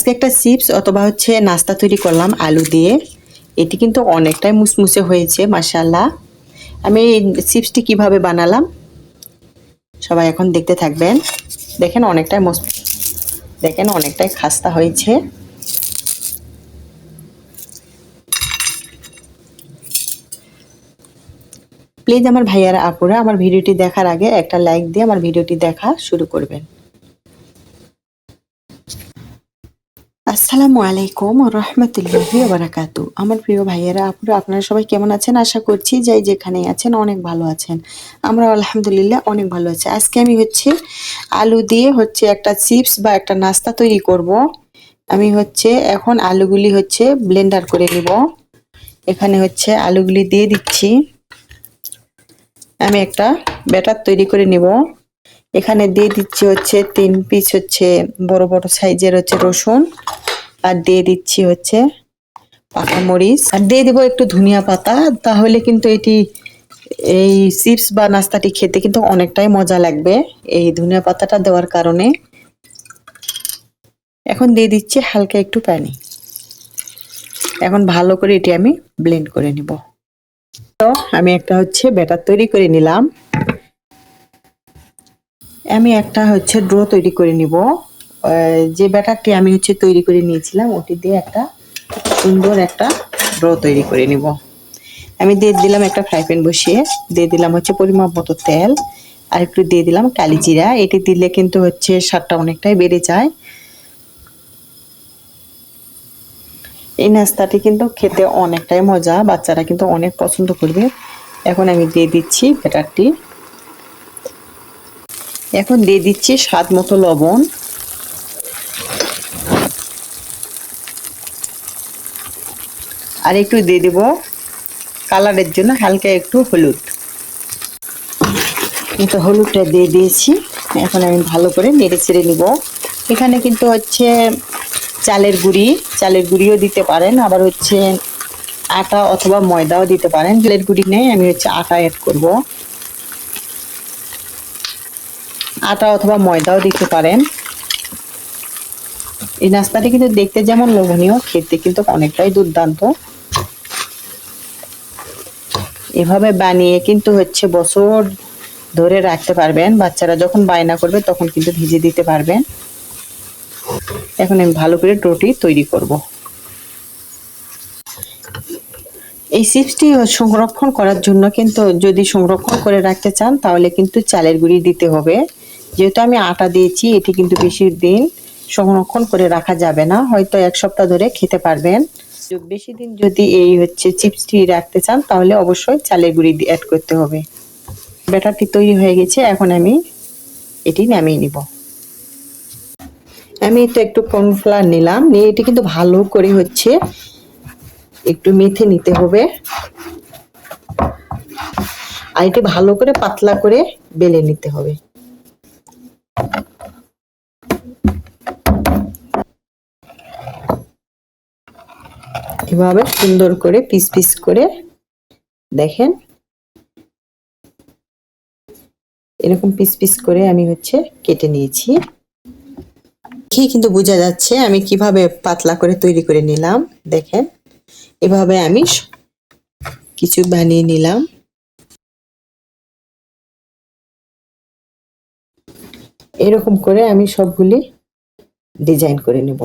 আজকে একটা চিপস অথবা হচ্ছে নাস্তা তৈরি করলাম আলু দিয়ে। এটি কিন্তু অনেকটাই মুসমুসে হয়েছে মাসাল্লাহ আমি এই চিপসটি কীভাবে বানালাম? সবাই এখন দেখতে থাকবেন। দেখেন অনেকটাই মুস, দেখেন অনেকটাই খাস্তা হয়েছে। প্লিজ আমার ভাইয়ারা, আপুরা, আমার ভিডিওটি দেখার আগে একটা লাইক দিয়ে আমার ভিডিওটি দেখা শুরু করবেন। আসসালামু আলাইকুম রহমতুল্লাহি বারাকাতু। আমার প্রিয় ভাইয়েরা, আপুরা, আপনারা সবাই কেমন আছেন? আশা করছি যাই যেখানে আছেন অনেক ভালো আছেন। আমরা আলহামদুলিল্লাহ অনেক ভালো আছি। আজকে আমি হচ্ছে আলু দিয়ে হচ্ছে একটা চিপস বা একটা নাস্তা তৈরি করব। আমি হচ্ছে এখন আলুগুলি হচ্ছে ব্লেন্ডার করে নিব। এখানে হচ্ছে আলুগুলি দিয়ে দিচ্ছি। আমি একটা ব্যাটার তৈরি করে নিব। এখানে দিয়ে দিচ্ছি হচ্ছে তিন পিস হচ্ছে বড় বড় সাইজের হচ্ছে রসুন। আর দিয়ে দিচ্ছি হচ্ছে পাকা মরিচ। আর দিয়ে দিব একটু ধনিয়া পাতা, তাহলে কিন্তু এটি এই চিপস বা নাস্তাটি খেতে কিন্তু অনেকটাই মজা লাগবে এই ধনিয়া পাতাটা দেওয়ার কারণে। এখন দিয়ে দিচ্ছি হালকা একটু পানি। এখন ভালো করে এটি আমি ব্লেন্ড করে নিব। তো আমি একটা হচ্ছে ব্যাটার তৈরি করে নিলাম। আমি একটা হচ্ছে ড্র তৈরি করে নিব। যে ব্যাটারটি আমি হচ্ছে তৈরি করে নিয়েছিলাম, ওটি দিয়ে একটা সুন্দর একটা ড্র তৈরি করে নিব। আমি দিয়ে দিলাম একটা ফ্রাই প্যান বসিয়ে, দিয়ে দিলাম হচ্ছে পরিমাপ মতো তেল, আর একটু দিয়ে দিলাম কালি জিরা। এটি দিলে কিন্তু হচ্ছে স্বাদটা অনেকটাই বেড়ে যায়। এই নাস্তাটি কিন্তু খেতে অনেকটাই মজা, বাচ্চারা কিন্তু অনেক পছন্দ করবে। এখন আমি দিয়ে দিচ্ছি ব্যাটারটি। এখন দিয়ে দিচ্ছি স্বাদ মতো লবণ। আর একটু দিয়ে দেব কালারের জন্য হালকা একটু হলুদ। তো হলুদটা দিয়ে দিয়েছি। এখন আমি ভালো করে নেড়ে ছেড়ে নিব। এখানে কিন্তু হচ্ছে চালের গুঁড়ি, চালের গুঁড়িও দিতে পারেন, আবার হচ্ছে আটা অথবা ময়দাও দিতে পারেন। চালের গুঁড়ি নেই, আমি হচ্ছে আটা অ্যাড করব। আটা অথবা ময়দাও দিতে পারেন। এই নাস্তাটি কিন্তু দেখতে যেমন লোভনীয়, খেতে কিন্তু অনেকটাই দুর্দান্ত। এভাবে বানিয়ে কিন্তু হচ্ছে বছর ধরে রাখতে পারবেন। বাচ্চারা যখন বায়না করবে তখন কিন্তু ভিজে দিতে পারবেন। এখন আমি ভালো করে টোটি তৈরি করব। এই চিপসটি সংরক্ষণ করার জন্য কিন্তু যদি সংরক্ষণ করে রাখতে চান তাহলে কিন্তু চালের গুঁড়ি দিতে হবে। যেহেতু আমি আটা দিয়েছি, এটি কিন্তু বেশি দিন সংরক্ষণ করে রাখা যাবে না। হয়তো এক সপ্তাহ ধরে খেতে পারবেন। বেশি দিন যদি এই হচ্ছে চিপসটি রাখতে চান, তাহলে অবশ্যই চালের গুঁড়ি অ্যাড করতে হবে। ব্যাটারটি তৈরি হয়ে গেছে, এখন আমি এটি নামিয়ে নিব। আমি তো একটু কর্নফ্লাওয়ার নিলাম, নিয়ে এটি কিন্তু ভালো করে হচ্ছে একটু মেথে নিতে হবে। আর এটি ভালো করে পাতলা করে বেলে নিতে হবে। এভাবে সুন্দর করে পিস পিস করে দেখেন। এরকম পিস পিস করে আমি হচ্ছে কেটে নিয়েছি। দেখেই কিন্তু বোঝা যাচ্ছে আমি কীভাবে পাতলা করে তৈরি করে নিলাম। দেখেন, এভাবে আমি কিছু বানিয়ে নিলাম। এরকম করে আমি সবগুলি ডিজাইন করে নেব।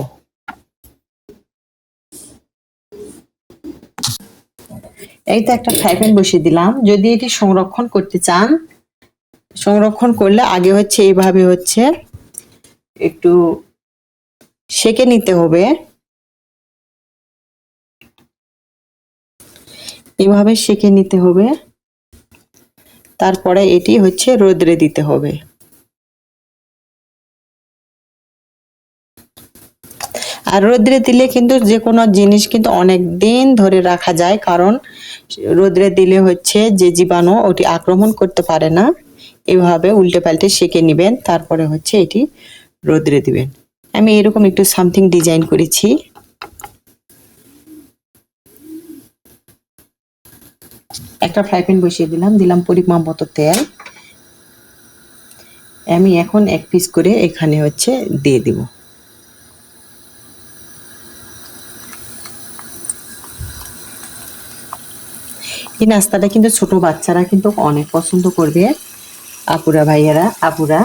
এই তো একটা ফ্রাই বসিয়ে দিলাম। যদি এটি সংরক্ষণ করতে চান, সংরক্ষণ করলে আগে হচ্ছে এইভাবে হচ্ছে একটু সেকে নিতে হবে। এভাবে সেকে নিতে হবে। তারপরে এটি হচ্ছে রোদ্রে দিতে হবে। আর রোদ্রে দিলে কিন্তু যে কোনো জিনিস কিন্তু অনেক দিন ধরে রাখা যায়, কারণ রোদ্রে দিলে হচ্ছে যে জীবাণু ওটি আক্রমণ করতে পারে না। এভাবে উল্টে পাল্টে সেকে নেবেন, তারপরে হচ্ছে এটি রোদ্রে দিবেন। আমি এরকম একটু সামথিং ডিজাইন করেছি। একটা ফ্রাই প্যান বসিয়ে দিলাম দিলাম পরিমাণ মতো তেল। আমি এখন এক পিস করে এখানে হচ্ছে দিয়ে দিব। এই নাস্তাটা কিন্তু ছোট বাচ্চারা কিন্তু অনেক পছন্দ করবে। আপুরা, ভাইয়ারা, আপুরা।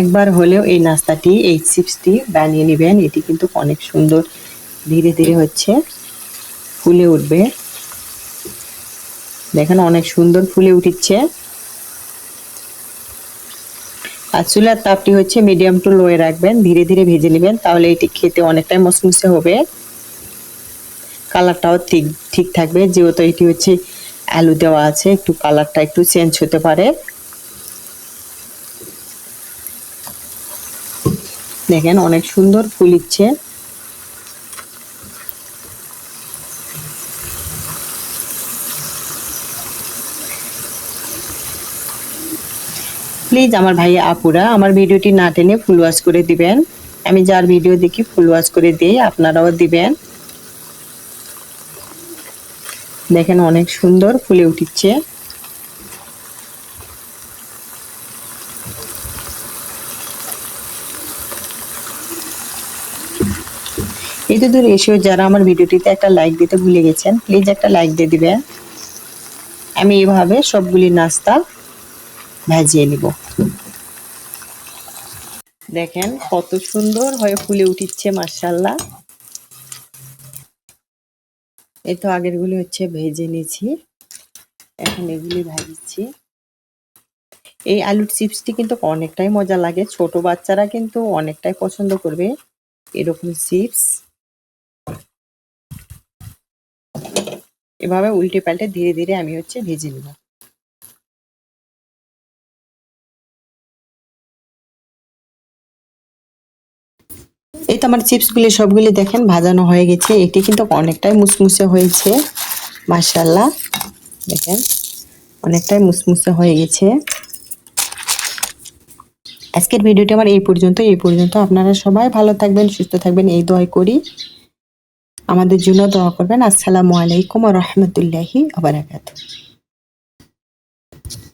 একবার হলেও এই নাস্তাটি, এই চিপসটি বানিয়ে নেবেন। এটি কিন্তু অনেক সুন্দর, ধীরে ধীরে হচ্ছে ফুলে উঠবে। দেখেন অনেক সুন্দর ফুলে উঠিচ্ছে আর চুলার তাপটি হচ্ছে মিডিয়াম টু লোয়ে রাখবেন। ধীরে ধীরে ভেজে নেবেন, তাহলে এটি খেতে অনেকটাই মসমুসে হবে। কালারটাও ঠিক ঠিক থাকবে। যেহেতু এটি হচ্ছে আলু দেওয়া আছে, একটু কালারটা একটু চেঞ্জ হতে পারে। দেখেন, অনেক সুন্দর ফুলিচ্ছে। প্লিজ আমার ভাই আপুরা, আমার ভিডিওটি না টেনে ফুল ওয়াশ করে দিবেন। আমি যার ভিডিও দেখি ফুল ওয়াশ করে দিই আপনারাও দিবেন। দেখেন অনেক সুন্দর ফুলে উঠিচ্ছে এত দূর এসেও যারা আমার ভিডিওটিতে একটা লাইক দিতে ভুলে গেছেন প্লিজ একটা লাইক দিয়ে দিবেন। আমি এভাবে সবগুলি নাস্তা ভাজিয়ে নিব। দেখেন কত সুন্দর হয়ে ফুলে উঠিচ্ছে মার্শাল্লাহ এই তো আগেরগুলি হচ্ছে ভেজে নিয়েছি। এখন এগুলি ভাজছি এই আলুর চিপসটি কিন্তু অনেকটাই মজা লাগে। ছোট বাচ্চারা কিন্তু অনেকটাই পছন্দ করবে এরকম চিপস। এভাবে উল্টে পাল্টে ধীরে ধীরে আমি হচ্ছে ভেজে নেব। এই তো আমার চিপসগুলি সবগুলি দেখেন, ভাজানো হয়ে গেছে। এটি কিন্তু অনেকটাই মুসমুসে হয়েছে মাশাল্লাহ দেখেন, অনেকটাই মুসমুসে হয়ে গেছে। আজকের ভিডিওটি আমার এই পর্যন্ত এই পর্যন্ত। আপনারা সবাই ভালো থাকবেন, সুস্থ থাকবেন, এই দোয়াই করি। আমাদের জন্য দোয়া করবেন। আসসালামু আলাইকুম রহমতুল্লাহি আবরাকাত